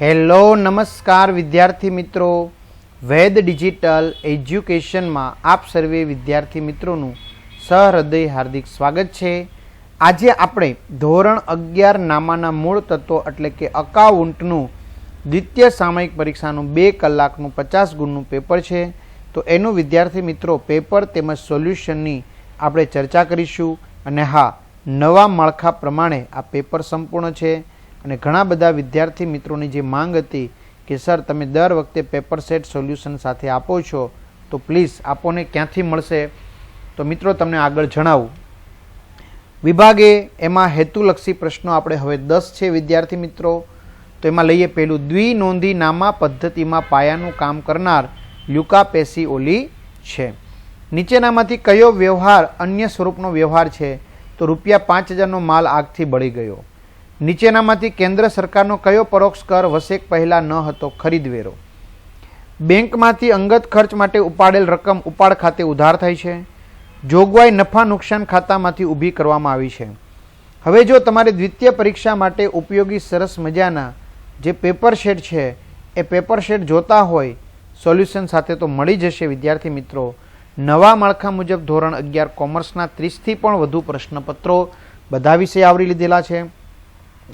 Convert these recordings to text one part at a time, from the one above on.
Hello, નમસ્કાર વિદ્યાર્થી મિત્રો. વેદ ડિજિટલ એજ્યુકેશનમાં આપ સર્વે વિદ્યાર્થી મિત્રોનું સહૃદય હાર્દિક સ્વાગત છે. આજે આપણે ધોરણ અગિયાર નામાના મૂળ તત્વો એટલે કે અકાઉન્ટનું દ્વિતીય સામયિક પરીક્ષાનું બે કલાકનું પચાસ ગુણનું પેપર છે. તો એનું વિદ્યાર્થી મિત્રો, પેપર તેમજ સોલ્યુશનની આપણે ચર્ચા કરીશું. અને હા, નવા માળખા પ્રમાણે આ પેપર સંપૂર્ણ છે. અને ઘણા બધા વિદ્યાર્થી મિત્રોની જે માંગ હતી કે, સર, તમે દર વખતે પેપર સેટ સોલ્યુશન સાથે આપો છો, તો પ્લીઝ આપોને ક્યાંથી મળશે? તો મિત્રો, તમને આગળ જણાવું. વિભાગે એમાં હેતુલક્ષી પ્રશ્નો આપણે હવે દસ છે, વિદ્યાર્થી મિત્રો. તો એમાં લઈએ પહેલું. દ્વિનોંધી નામા પદ્ધતિમાં પાયાનું કામ કરનાર લ્યુકા પેસી ઓલી છે. નીચેનામાંથી કયો વ્યવહાર અન્ય સ્વરૂપનો વ્યવહાર છે? તો રૂપિયા પાંચ હજારનો માલ આગથી બળી ગયો. નીચેનામાંથી કેન્દ્ર સરકારનો કયો પરોક્ષ કર વસેક પહેલાં ન હતો ખરીદવેરો? બેંકમાંથી અંગત ખર્ચ માટે ઉપાડેલ રકમ ઉપાડ ખાતે ઉધાર થાય છે. જોગવાઈ નફા નુકસાન ખાતામાંથી ઊભી કરવામાં આવી છે. હવે જો તમારે દ્વિતીય પરીક્ષા માટે ઉપયોગી સરસ મજાના જે પેપર શેડ છે, એ પેપર શેડ જોતા હોય, સોલ્યુશન સાથે તો મળી જશે વિદ્યાર્થી મિત્રો. નવા માળખા મુજબ ધોરણ અગિયાર કોમર્સના ત્રીસથી પણ વધુ પ્રશ્નપત્રો બધા વિષય આવરી લીધેલા છે.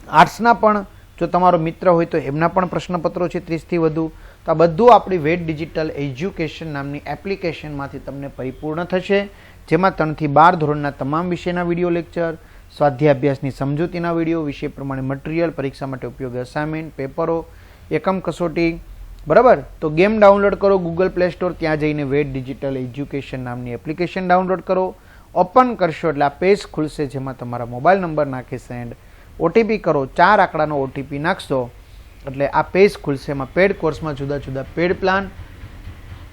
આર્ટ્સના પણ, જો તમારો મિત્ર હોય તો એમના પણ પ્રશ્નપત્રો છે ત્રીસથી વધુ. તો આ બધું આપણી વેટ ડિજિટલ એજ્યુકેશન નામની એપ્લિકેશનમાંથી તમને પરિપૂર્ણ થશે. જેમાં ત્રણથી બાર ધોરણના તમામ વિષયના વીડિયો લેક્ચર સ્વાધ્યાય અભ્યાસની સમજૂતીના વીડિયો, વિષય પ્રમાણે મટીરિયલ, પરીક્ષા માટે ઉપયોગી અસાઇનમેન્ટ પેપરો, એકમ કસોટી. બરાબર? તો ગેમ ડાઉનલોડ કરો ગૂગલ પ્લે સ્ટોર ત્યાં જઈને વેટ ડિજિટલ એજ્યુકેશન નામની એપ્લિકેશન ડાઉનલોડ કરો. ઓપન કરશો એટલે આ પેજ ખુલશે જેમાં તમારા મોબાઈલ નંબર નાખી સેન્ડ ઓટીપી કરો, ચાર આંકડાનો ઓટીપી નાખશો. એટલે આ પેજ ખુલશે એમાં પેડ કોર્સમાં જુદા જુદા પેડ પ્લાન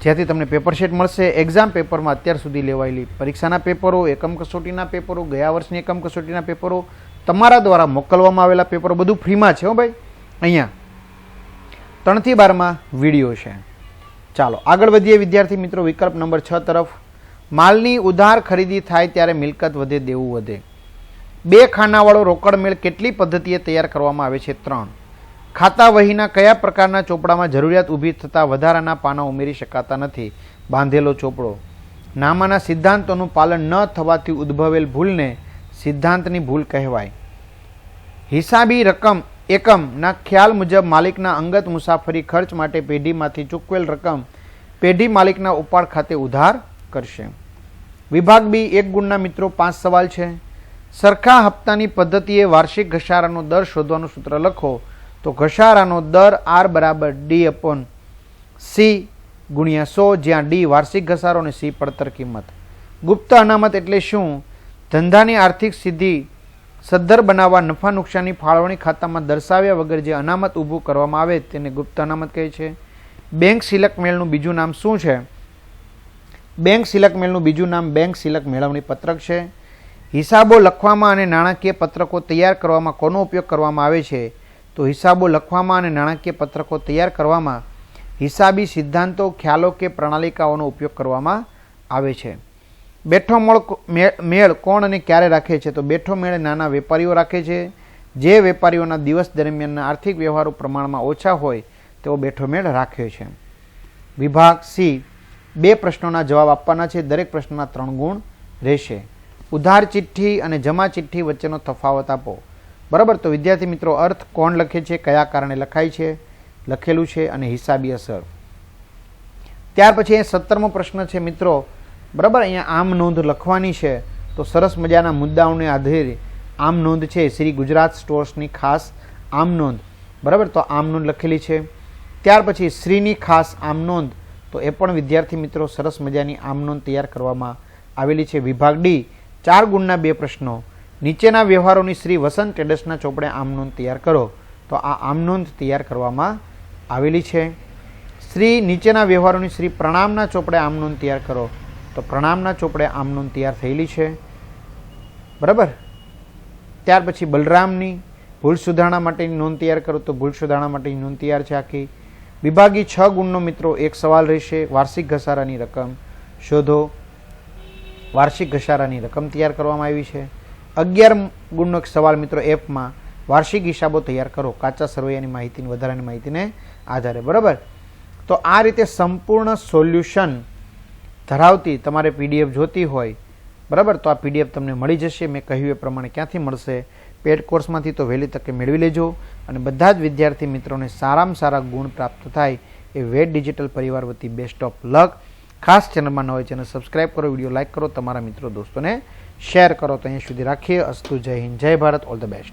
જેથી તમને પેપર શીટ મળશે. એક્ઝામ પેપરમાં અત્યાર સુધી લેવાયેલી પરીક્ષાના પેપરો, એકમ કસોટીના પેપરો, ગયા વર્ષની એકમ કસોટીના પેપરો, તમારા દ્વારા મોકલવામાં આવેલા પેપરો બધું ફ્રીમાં છે હો ભાઈ. અહીંયા ત્રણથી બારમાં વીડિયો છે. ચાલો, આગળ વધીએ વિદ્યાર્થી મિત્રો, વિકલ્પ નંબર છ તરફ. માલની ઉધાર ખરીદી થાય ત્યારે મિલકત વધે, દેવું વધે. બે ખાનાવાળો રોકડ મેળ કેટલી પદ્ધતિએ તૈયાર કરવામાં આવે છે? ત્રણ. ખાતા વહીના કયા પ્રકારના ચોપડામાં જરૂરિયાત ઊભી થતાં વધારાના પાના ઉમેરી શકાતા નથી? બાંધેલો ચોપડો. નામાના સિદ્ધાંતોનું પાલન ન થવાથી ઉદ્ભવેલ ભૂલને સિદ્ધાંતની ભૂલ કહેવાય. હિસાબી રકમ એકમના ખ્યાલ મુજબ માલિકના અંગત મુસાફરી ખર્ચ માટે પેઢીમાંથી ચૂકવેલ રકમ પેઢી માલિકના ઉપાડ ખાતે ઉધાર કરશે. વિભાગ બી એક ગુણના મિત્રો પાંચ સવાલ છે. સરખા હપ્તાની પદ્ધતિએ વાર્ષિક ઘસારાનો દર શોધવાનું સૂત્ર લખો, તો ઘસારાનો દર આર બરાબર ડી અપોન સી ગુણ્યા સો, જ્યાં ડી વાર્ષિક ઘસારો અને સી પડતર કિંમત. ગુપ્ત અનામત એટલે શું? ધંધાની આર્થિક સિદ્ધિ સદ્ધર બનાવવા, નફા નુકસાની ફાળવણી ખાતામાં દર્શાવ્યા વગર જે અનામત ઊભું કરવામાં આવે તેને ગુપ્ત અનામત કહે છે. બેંક સિલક મેળનું બીજું નામ શું છે? બેંક સિલક મેળનું બીજું નામ બેંક સિલક મેળવણી પત્રક છે. હિસાબો લખવામાં અને નાણાકીય પત્રકો તૈયાર કરવામાં કોનો ઉપયોગ કરવામાં આવે છે? તો હિસાબો લખવામાં અને નાણાકીય પત્રકો તૈયાર કરવામાં હિસાબી સિદ્ધાંતો, ખ્યાલો કે પ્રણાલિકાઓનો ઉપયોગ કરવામાં આવે છે. બેઠો મળ મેળ કોણ અને ક્યારે રાખે છે? તો બેઠો મેળ નાના વેપારીઓ રાખે છે. જે વેપારીઓના દિવસ દરમિયાનના આર્થિક વ્યવહારો પ્રમાણમાં ઓછા હોય, તેઓ બેઠો મેળ રાખે છે. વિભાગ સી. બે પ્રશ્નોના જવાબ આપવાના છે. દરેક પ્રશ્નના ત્રણ ગુણ રહેશે. ઉધાર ચિઠ્ઠી અને જમા ચિઠ્ઠી વચ્ચેનો તફાવત આપો. બરાબર? તો વિદ્યાર્થી મિત્રો, અર્થ કોણ લખે છે, કયા કારણે લખાય છે, લખેલું છે અને હિસાબી અસર. ત્યાર પછી એ સત્તરમો પ્રશ્ન છે મિત્રો. બરાબર? અહીંયા આમ નોંધ લખવાની છે. તો સરસ મજાના મુદ્દાઓને આધારે આમ નોંધ છે. શ્રી ગુજરાત સ્ટોર્સની ખાસ આમ નોંધ. બરાબર? તો આમ નોંધ લખેલી છે. ત્યાર પછી શ્રીની ખાસ આમ નોંધ. તો એ પણ વિદ્યાર્થી મિત્રો સરસ મજાની આમ નોંધ તૈયાર કરવામાં આવેલી છે. વિભાગ ડી. ચાર ગુણના બે પ્રશ્નો. નીચેના વ્યવહારોની શ્રી વસંત ટ્રેડર્સના ચોપડે આમ નોંધ તૈયાર કરો. તો આ આમ નોંધ તૈયાર કરવામાં આવેલી છે. શ્રી નીચેના વ્યવહારોની શ્રી પ્રણામના ચોપડે આમ નોંધ તૈયાર કરો. તો પ્રણામના ચોપડે આમ નોંધ તૈયાર થયેલી છે. બરાબર? ત્યાર પછી બલરામની ભૂલ સુધારણા માટેની નોંધ તૈયાર કરો તો ભૂલ સુધારણા માટેની નોંધ તૈયાર છે આખી. વિભાગી છ ગુણનો મિત્રો એક સવાલ રહેશે. વાર્ષિક ઘસારાની રકમ શોધો. વાર્ષિક ઘસારાની રકમ તૈયાર કરવામાં આવી છે. અગિયાર ગુણનો સવાલ મિત્રો એપમાં વાર્ષિક હિસાબો તૈયાર કરો. કાચા સરવૈયાની માહિતીની વધારાની માહિતીને આધારે. બરાબર? તો આ રીતે સંપૂર્ણ સોલ્યુશન ધરાવતી તમારે પીડીએફ જોતી હોય, બરાબર? તો આ પીડીએફ તમને મળી જશે. મેં કહ્યું એ પ્રમાણે ક્યાંથી મળશે? પેડ કોર્સમાંથી તો વહેલી તકે મેળવી લેજો અને બધા જ વિદ્યાર્થી મિત્રોને સારામાં સારા ગુણ પ્રાપ્ત થાય એ વેટ ડિજિટલ પરિવાર વતી બેસ્ટ ઓફ લક ખાસ ચેનલમાં ન હોય ચેનલ સબસ્ક્રાઇબ કરો, વીડિયો લાઇક કરો, તમારા મિત્રો, દોસ્તોને શેર કરો. તો અહીંયા સુધી રાખીએ. અસ્તુ જય હિન્દ, જય ભારત, ઓલ ધ બેસ્ટ.